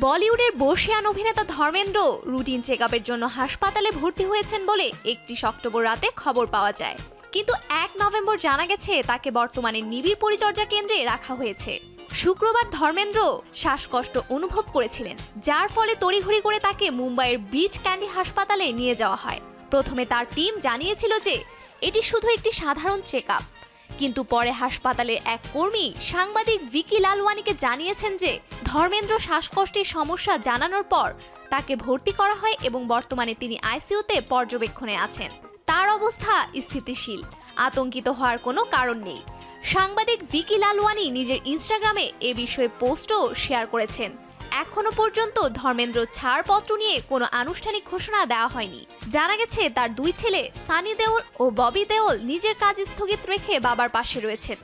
বলিউডের বর্ষিয়ান অভিনেতা ধর্মেন্দ্র রুটিন চেক জন্য হাসপাতালে ভর্তি হয়েছেন বলে একত্রিশ অক্টোবর রাতে খবর পাওয়া যায়। কিন্তু এক নভেম্বর জানা গেছে, তাকে বর্তমানে নিবিড় পরিচর্যা কেন্দ্রে রাখা হয়েছে। শুক্রবার ধর্মেন্দ্র শ্বাসকষ্ট অনুভব করেছিলেন, যার ফলে তড়িঘড়ি করে তাকে মুম্বাইয়ের ব্রিজ ক্যান্ডি হাসপাতালে নিয়ে যাওয়া হয়। প্রথমে তার টিম জানিয়েছিল যে, এটি শুধু একটি সাধারণ চেক কিন্তু পরে হাসপাতালের এক কর্মী সাংবাদিক ভিকি লালওয়ানিকে জানিয়েছেন যে ধর্মেন্দ্র শ্বাসকষ্টের সমস্যা জানানোর পর তাকে ভর্তি করা হয় এবং বর্তমানে তিনি আইসিইউতে পর্যবেক্ষণে আছেন। তার অবস্থা স্থিতিশীল, আতঙ্কিত হওয়ার কোনো কারণ নেই। সাংবাদিক ভিকি লালওয়ানি নিজের ইনস্টাগ্রামে এ বিষয়ে পোস্টও শেয়ার করেছেন। এখনও পর্যন্ত ধর্মেন্দ্র ছাড়পত্র নিয়ে কোনো আনুষ্ঠানিক ঘোষণা দেওয়া হয়নি। জানা গেছে, তার দুই ছেলে সানি দেওল ও ববি দেওল নিজের কাজ স্থগিত রেখে বাবার পাশে রয়েছেন।